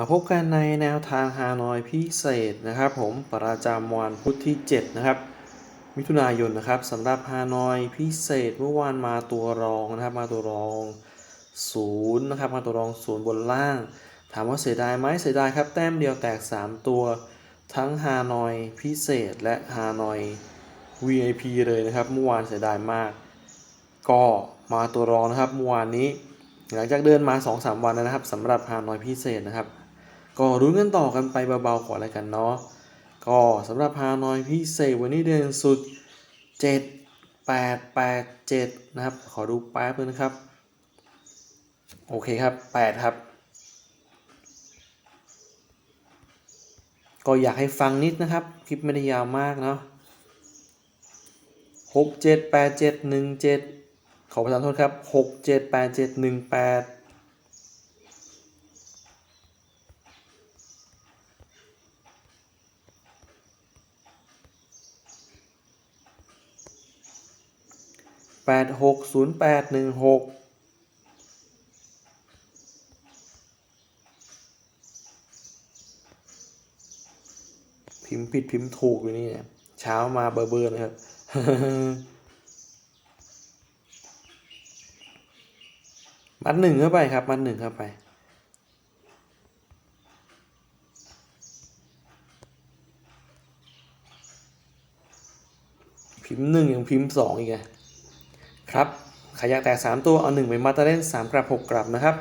มาพบกันในแนวทางฮานอยพิเศษนะครับ ผมประจำวันพุธที่ 7 นะครับ มิถุนายนนะครับสำหรับฮานอยพิเศษเมื่อวานมาตัวรองนะครับ มาตัวรองศูนย์นะครับ มาตัวรองศูนย์บนล่าง ถามว่าเสียดายไหมเสียดายครับ แต้มเดียวแตก 3 ตัว ทั้งฮานอยพิเศษและฮานอย VIP เลยนะครับเมื่อวานเสียดายมาก ก็มาตัวรองนะครับเมื่อวานนี้ หลังจากเดินมา 2-3 วันนะครับสำหรับฮานอยพิเศษนะครับ ก็รุ้กันต่อกันไปเบาๆก่อนแล้วกันเนาะก็สำหรับฮานอยพิเศษวันนี้เดินสุด 7 8 8 7 นะครับ ขอดูแป๊บนึงนะครับ โอเคครับ 8 ครับ ก็อยากให้ฟังนิดนะครับ คลิปไม่ได้ยาวมากเนาะหกเจ็ดแปดเจ็ดหนึ่งเจ็ดขอประทานโทษครับหกเจ็ดแปดเจ็ดหนึ่งแปดหกศูนย์แปดหนึ่งหกพิมพ์ผิดพิมพ์ถูกอยู่นี่เนี่ยเช้ามาเบอร์เบอร์นะครับ มัดหนึ่งเข้าไปครับ มัดหนึ่งเข้าไป พิมพ์หนึ่งยังพิมพ์สองอีกไง ครับขยักแตกสามตัวเอาหนึ่งไปมาตาเล่นสามกลับหกกลับนะครับ